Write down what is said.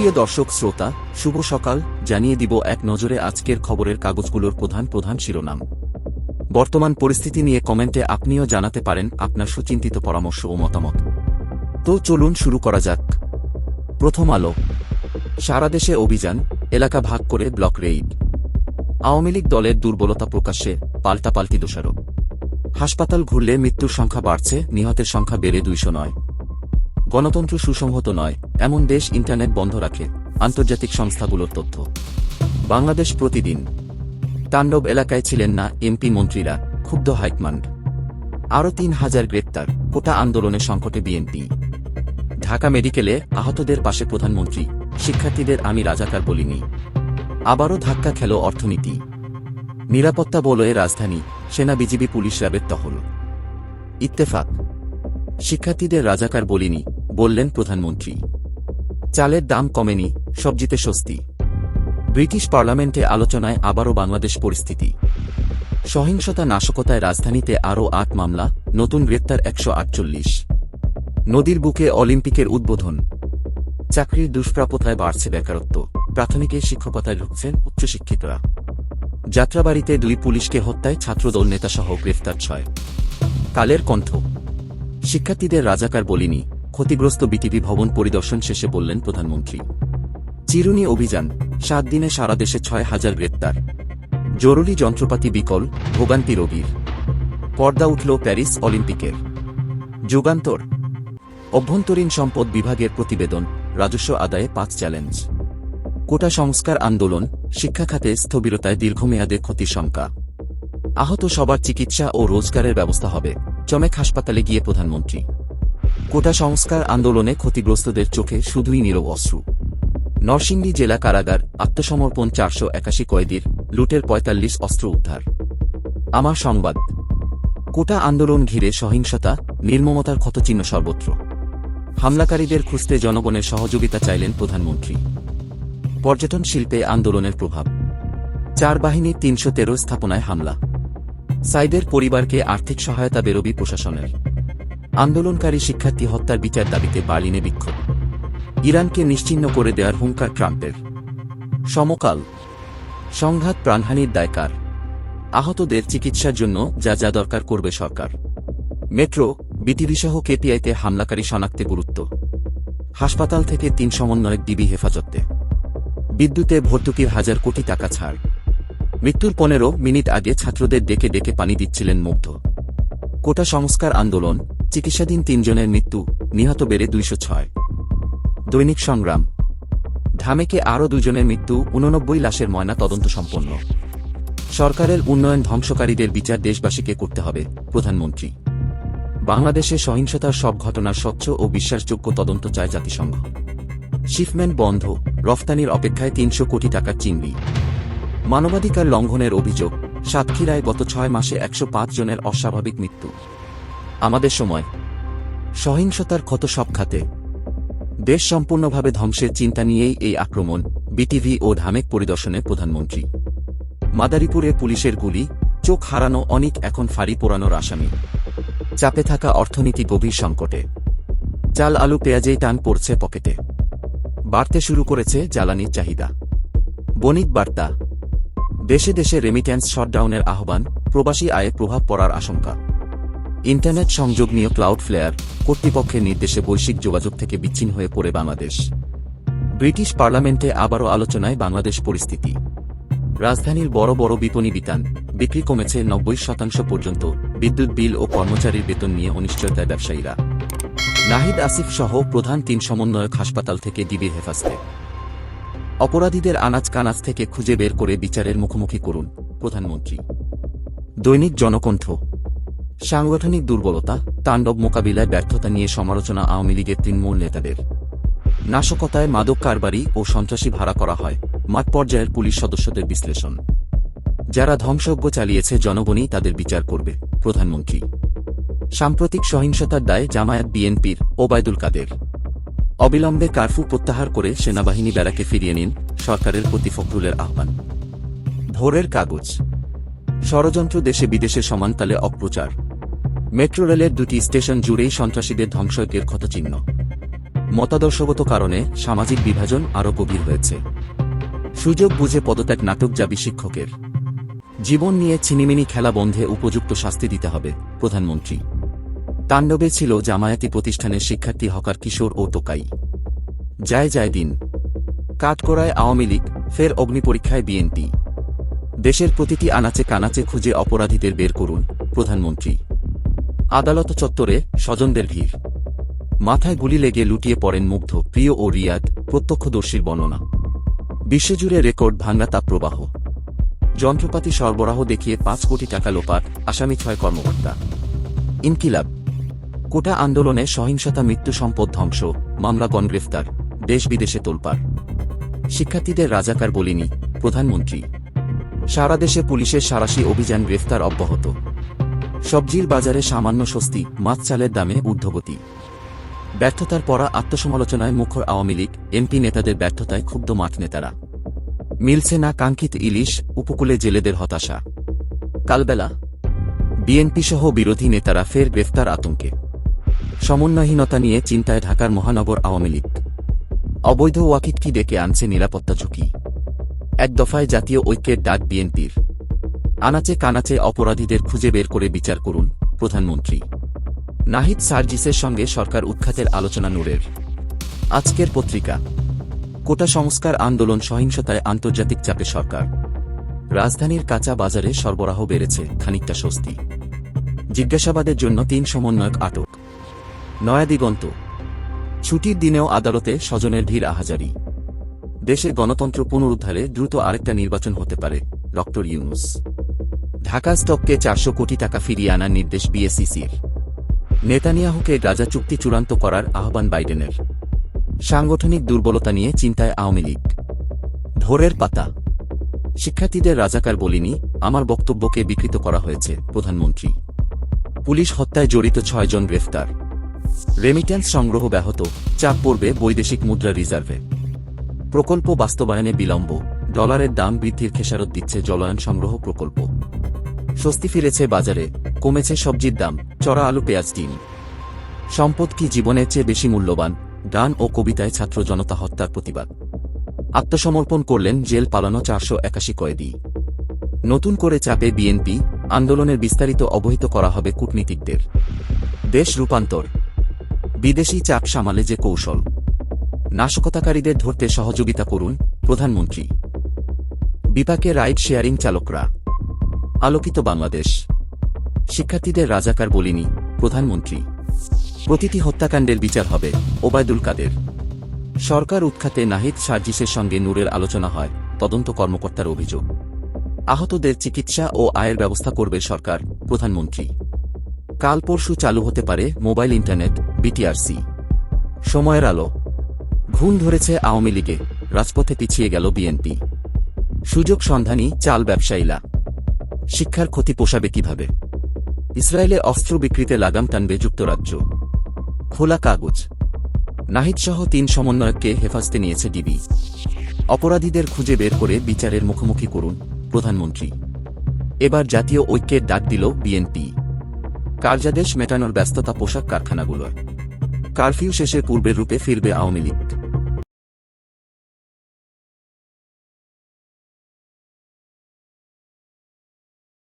সুপ্রিয় দর্শক, শ্রোতা, শুভ সকাল। জানিয়ে দিব এক নজরে আজকের খবরের কাগজগুলোর প্রধান প্রধান শিরোনাম। বর্তমান পরিস্থিতি নিয়ে কমেন্টে আপনিও জানাতে পারেন আপনার সুচিন্তিত পরামর্শ ও মতামত। তো চলুন শুরু করা যাক। প্রথম আলো। সারা দেশে অভিযান, এলাকা ভাগ করে ব্লক রেইড। আওয়ামী লীগ দলের দুর্বলতা প্রকাশ্যে পাল্টাপাল্টি দোষারোপ। হাসপাতাল ঘুরলে মৃত্যুর সংখ্যা বাড়ছে, নিহতের সংখ্যা বেড়ে দুইশো নয়। গণতন্ত্র সুসংহত নয়, এমন দেশ ইন্টারনেট বন্ধ রাখে, আন্তর্জাতিক সংস্থাগুলোর তথ্য। বাংলাদেশ প্রতিদিন। তাণ্ডব এলাকায় ছিলেন না এমপি মন্ত্রীরা, ক্ষুব্ধ হাইকমান্ড। আরও তিন হাজার গ্রেপ্তার, কোটা আন্দোলনের সংকটে বিএনপি। ঢাকা মেডিকেলে আহতদের পাশে প্রধানমন্ত্রী, শিক্ষার্থীদের আমি রাজাকার বলিনি। আবারও ধাক্কা খেল অর্থনীতি। নিরাপত্তা বলয়ে রাজধানী, সেনা বিজিবি পুলিশ র্যাবের তহল ইত্তেফাক। শিক্ষার্থীদের রাজাকার বলিনি বললেন প্রধানমন্ত্রী। চালের দাম কমেনি সবজিতে স্বস্তি। ব্রিটিশ পার্লামেন্টে আলোচনায় আবারও বাংলাদেশ পরিস্থিতি। সহিংসতা নাশকতায় রাজধানীতে আরও আট মামলা, নতুন গ্রেপ্তার একশো আটচল্লিশ। নদীর বুকে অলিম্পিকের উদ্বোধন। চাকরির দুষ্প্রাপ্যতায় বাড়ছে বেকারত্ব। প্রাথমিকে শিক্ষকতায় ঢুকছেন উচ্চশিক্ষিতরা। যাত্রাবাড়িতে দুই পুলিশকে হত্যায় ছাত্রদল নেতাসহ গ্রেফতার ছয়। কালের কণ্ঠ। শিক্ষার্থীদের রাজাকার বলিনি। ক্ষতিগ্রস্ত বিটিভি ভবন পরিদর্শন শেষে বললেন প্রধানমন্ত্রী। চিরুনি অভিযান, সাত দিনে সারা দেশে ছয় হাজার গ্রেপ্তার। জরুরি যন্ত্রপাতি বিকল, ভোগান্তি রোগীর। পর্দা উঠল প্যারিস অলিম্পিকের। যুগান্তর। অভ্যন্তরীণ সম্পদ বিভাগের প্রতিবেদন, রাজস্ব আদায়ে পাঁচ চ্যালেঞ্জ। কোটা সংস্কার আন্দোলন, শিক্ষা খাতে স্থবিরতায় দীর্ঘমেয়াদে ক্ষতির শঙ্কা। আহত সবার চিকিৎসা ও রোজগারের ব্যবস্থা হবে, চমেক হাসপাতালে গিয়ে প্রধানমন্ত্রী। কোটা সংস্কার আন্দোলনে ক্ষতিগ্রস্তদের চোখে শুধুই নীরব অশ্রু। নরসিংদী জেলা কারাগার, আত্মসমর্পণ চারশো একাশি কয়েদির, লুটের পঁয়তাল্লিশ অস্ত্র উদ্ধার। আমার সংবাদ। কোটা আন্দোলন ঘিরে সহিংসতা, নির্মমতার ক্ষতচিহ্ন সর্বত্র। হামলাকারীদের খুঁজতে জনগণের সহযোগিতা চাইলেন প্রধানমন্ত্রী। পর্যটন শিল্পে আন্দোলনের প্রভাব। চার বাহিনীর তিনশো তেরো স্থাপনায় হামলা। সাইদের পরিবারকে আর্থিক সহায়তা বেরোবি প্রশাসনের। আন্দোলনকারী শিক্ষার্থী হত্যার বিচার দাবিতে বার্লিনে বিক্ষোভ। ইরানকে নিশ্চিহ্ন করে দেওয়ার হুঙ্কার ট্রাম্পের। সমকাল। সংঘাত প্রাণহানির দায়কার আহতদের চিকিৎসার জন্য যা যা দরকার করবে সরকার। মেট্রো, বিটিভিসহ কেপিআইতে হামলাকারী শনাক্তে গুরুত্ব। হাসপাতাল থেকে তিন সমন্বয়ক ডিবি হেফাজতে। বিদ্যুতে ভর্তুকির হাজার কোটি টাকা ছাড়। মৃত্যুর পনেরো মিনিট আগে ছাত্রদের ডেকে ডেকে পানি দিচ্ছিলেন মুগ্ধ। কোটা সংস্কার আন্দোলন চিকিৎসাধীন তিনজনের মৃত্যু, নিহত বেড়ে দুইশো ছয়। দৈনিক সংগ্রাম। ঢামেকে আরও দুজনের মৃত্যু, উননব্বই লাশের ময়না তদন্ত সম্পন্ন। সরকারের উন্নয়ন ধ্বংসকারীদের বিচার দেশবাসীকে করতে হবে, প্রধানমন্ত্রী। বাংলাদেশে সহিংসতার সব ঘটনার স্বচ্ছ ও বিশ্বাসযোগ্য তদন্ত চায় জাতিসংঘ। শিপমেন্ট বন্ধ, রফতানির অপেক্ষায় তিনশো কোটি টাকার চিংড়ি। মানবাধিকার লঙ্ঘনের অভিযোগ, সাতক্ষীরায় গত ছয় মাসে একশো পাঁচ জনের অস্বাভাবিক মৃত্যু। আমাদের সময়। সহিংসতার ক্ষত সব খাতে। দেশ সম্পূর্ণভাবে ধ্বংসের চিন্তা নিয়েই এই আক্রমণ বিটিভি ও ঢামেক পরিদর্শনে প্রধানমন্ত্রী। মাদারীপুরে পুলিশের গুলি, চোখ হারানো অনেক এখন ফাড়ি পোড়ানোর আসামি। চাপে থাকা অর্থনীতি গভীর সংকটে। চাল আলু পেঁয়াজেই টান পড়ছে পকেটে। বাড়তে শুরু করেছে জ্বালানির চাহিদা। বণিক বার্তা। দেশে দেশে রেমিট্যান্স শটডাউনের আহ্বান, প্রবাসী আয়ে প্রভাব পড়ার আশঙ্কা। ইন্টারনেট সংযোগ নিয়ে ক্লাউড ফ্লেয়ার কর্তৃপক্ষের নির্দেশে বৈশ্বিক যোগাযোগ থেকে বিচ্ছিন্ন হয়ে পড়ে বাংলাদেশ। ব্রিটিশ পার্লামেন্টে আবারও আলোচনায় বাংলাদেশ পরিস্থিতি। রাজধানীর বড় বড় বিপণী বিতান, বিক্রি কমেছে নব্বই শতাংশ পর্যন্ত, বিদ্যুৎ বিল ও কর্মচারীর বেতন নিয়ে অনিশ্চয়তায় ব্যবসায়ীরা। নাহিদ আসিফ সহ প্রধান তিন সমন্বয়ক হাসপাতাল থেকে ডিবির হেফাজতে। অপরাধীদের আনাজ কানাজ থেকে খুঁজে বের করে বিচারের মুখোমুখি করুন প্রধানমন্ত্রী। দৈনিক জনকণ্ঠ। সাংগঠনিক দুর্বলতা, তাণ্ডব মোকাবিলায় ব্যর্থতা নিয়ে সমালোচনা আওয়ামী লীগের তৃণমূল নেতাদের। নাশকতায় মাদক কারবারি ও সন্ত্রাসী ভাড়া করা হয়, মাঠ পর্যায়ের পুলিশ সদস্যদের বিশ্লেষণ। যারা ধ্বংসজ্ঞ চালিয়েছে জনগণই তাদের বিচার করবে, প্রধানমন্ত্রী। সাম্প্রতিক সহিংসতার দায় জামায়াত বিএনপির ওবায়দুল কাদের। অবিলম্বে কারফু প্রত্যাহার করে সেনাবাহিনী বেড়াকে ফিরিয়ে নিন, সরকারের প্রতি ফখরুলের আহ্বান। ভোরের কাগজ। ষড়যন্ত্র দেশে বিদেশে সমানতালে অপপ্রচার মেট্রো রেলের দুটি স্টেশন জুড়েই সন্ত্রাসীদের ধ্বংসয়কের ক্ষতচিহ্ন। মতাদর্শগত কারণে সামাজিক বিভাজন আরও গভীর হয়েছে। সুযোগ বুঝে পদত্যাগ নাটক যাবি শিক্ষকের। জীবন নিয়ে ছিনিমিনি খেলা বন্ধে উপযুক্ত শাস্তি দিতে হবে, প্রধানমন্ত্রী। তাণ্ডবে ছিল জামায়াতি প্রতিষ্ঠানের শিক্ষার্থী হকার কিশোর ও টোকাই। যায় যায় দিন। কাঠকড়ায় আওয়ামী লীগ, ফের অগ্নিপরীক্ষায় বিএনপি। দেশের প্রতিটি আনাচে কানাচে খুঁজে অপরাধীদের বের করুন, প্রধানমন্ত্রী। আদালত চত্বরে স্বজনদের ভিড়। মাথায় গুলি লেগে লুটিয়ে পড়েন মুগ্ধ, প্রিয় ও রিয়াদ প্রত্যক্ষদর্শীর বর্ণনা। বিশ্বজুড়ে রেকর্ড ভাঙ্গা তাপপ্রবাহ যন্ত্রপাতি সরবরাহ দেখিয়ে পাঁচ কোটি টাকা লোপাট, আসামি ছয় কর্মকর্তা। ইনকিলাব। কোটা আন্দোলনে সহিংসতা মৃত্যু সম্পদ ধ্বংস মামলাগণ গ্রেফতার, দেশ বিদেশে তোলপাড়। শিক্ষার্থীদের রাজাকার বলিনি, প্রধানমন্ত্রী। সারা দেশে পুলিশের সারাশি অভিযান গ্রেফতার অব্যাহত। সবজির বাজারে সামান্য স্বস্তি, মাছ চালের দামে ঊর্ধ্বগতি। ব্যর্থতার পরা আত্মসমালোচনায় মুখর আওয়ামী লীগ, এমপি নেতাদের ব্যর্থতায় ক্ষুব্ধ মাঠ নেতারা। মিলছে না কাঙ্ক্ষিত ইলিশ, উপকূলে জেলেদের হতাশা। কালবেলা। বিএনপি সহ বিরোধী নেতারা ফের গ্রেফতার আতঙ্কে। সমন্বয়হীনতা নিয়ে চিন্তায় ঢাকার মহানগর আওয়ামী লীগ। অবৈধ ওয়াকিটকি ডেকে আনছে নিরাপত্তা ঝুঁকি। এক দফায় জাতীয় ঐক্যের ডাক বিএনপির। আনাচে কানাচে অপরাধীদের খুঁজে বের করে বিচার করুন, প্রধানমন্ত্রী। নাহিদ সার্জিসের সঙ্গে সরকার উৎখাতের আলোচনা নূরের। আজকের পত্রিকা। কোটা সংস্কার আন্দোলন সহিংসতায় আন্তর্জাতিক চাপে সরকার। রাজধানীর কাঁচা বাজারে সরবরাহ বেড়েছে খানিকটা স্বস্তি। জিজ্ঞাসাবাদের জন্য তিন সমন্বয়ক আটক। নয়াদিগন্ত। ছুটির দিনেও আদালতে স্বজনের ভিড় আহাজারি। দেশের গণতন্ত্র পুনরুদ্ধারে দ্রুত আরেকটা নির্বাচন হতে পারে, ডক্টর ইউনুস। ঢাকা স্টককে চারশো কোটি টাকা ফিরিয়ে আনার নির্দেশ বিএসিসির নেতানিয়াহুকে গাজা চুক্তি চূড়ান্ত করার আহ্বান বাইডেনের। সাংগঠনিক দুর্বলতা নিয়ে চিন্তায় আওয়ামী লীগ। ভোরের পাতা। শিক্ষার্থীদের রাজাকার বলিনি, আমার বক্তব্যকে বিকৃত করা হয়েছে, প্রধানমন্ত্রী। পুলিশ হত্যায় জড়িত ছয়জন গ্রেফতার। রেমিট্যান্স সংগ্রহ ব্যাহত, চাপ পড়বে বৈদেশিক মুদ্রা রিজার্ভে। প্রকল্প বাস্তবায়নে বিলম্ব, ডলারের দাম বৃদ্ধির খেসারত দিচ্ছে জলায়ন সংগ্রহ প্রকল্প। স্বস্তি ফিরেছে বাজারে, কমেছে সবজির দাম, চড়া আলু, পেঁয়াজ, ডিম। সম্পদ কি জীবনের চেয়ে বেশি মূল্যবান? গান ও কবিতায় ছাত্র জনতা হত্যার প্রতিবাদ। আত্মসমর্পণ করলেন জেল পালানো চারশো একাশি কয়েদি। নতুন করে চাপে বিএনপি, আন্দোলনের বিস্তারিত অবহিত করা হবে কূটনীতিকদের। দেশ রূপান্তর। বিদেশি চাপ সামালে যে কৌশল। নাশকতাকারীদের ধরতে সহযোগিতা করুন প্রধানমন্ত্রী। বিপাকে রাইড শেয়ারিং চালকরা। আলোকিত বাংলাদেশ। শিক্ষার্থীদের রাজাকার বলিনি প্রধানমন্ত্রী। প্রতিটি হত্যাকাণ্ডের বিচার হবে ওবায়দুল কাদের। সরকার উৎখাতে নাহিদ সার্জিসের সঙ্গে নূরের আলোচনা হয় তদন্ত কর্মকর্তার অভিযোগ। আহতদের চিকিৎসা ও আয়ের ব্যবস্থা করবে সরকার, প্রধানমন্ত্রী। কাল পরশু চালু হতে পারে মোবাইল ইন্টারনেট, বিটিআরসি। সময়ের আলো। ঘুম ধরেছে আওয়ামী লীগে, রাজপথে পিছিয়ে গেল বিএনপি। সুযোগ সন্ধানী চাল ব্যবসায়ীরা শিক্ষার ক্ষতি পোষাবে কীভাবে? ইসরায়েলে অস্ত্র বিক্রিতে লাগাম টানবে যুক্তরাজ্য। খোলা কাগজ। নাহিদ নাহিদসহ তিন সমন্বয়ককে হেফাজতে নিয়েছে ডিবি। অপরাধীদের খুঁজে বের করে বিচারের মুখোমুখি করুন প্রধানমন্ত্রী। এবার জাতীয় ঐক্যের ডাক দিল বিএনপি। কার্যাদেশ মেটানোর ব্যস্ততা পোশাক কারখানাগুলোয়। কারফিউ শেষে পূর্বের রূপে ফিরবে আওয়ামী লীগ।